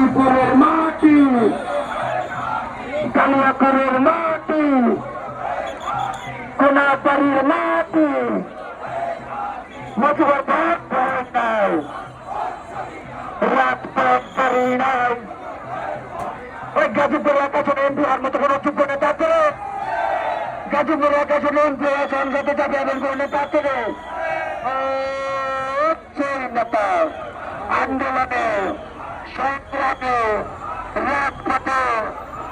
গাজীপুরের মাটি। কালিয়াপুরের মাটি। কোনাবাড়ির মাটি। নাই। ওই গাজীপুর এলাকা এমপি হওয়ার মতো কোনো যোগ্য নেতা আছে গাজীপুর এলাকা এমপি সংসদে যাবে এমন কোনো নেতা আছে রে? ও, সেই নেতা। আন্দোলনে সংগ্রামে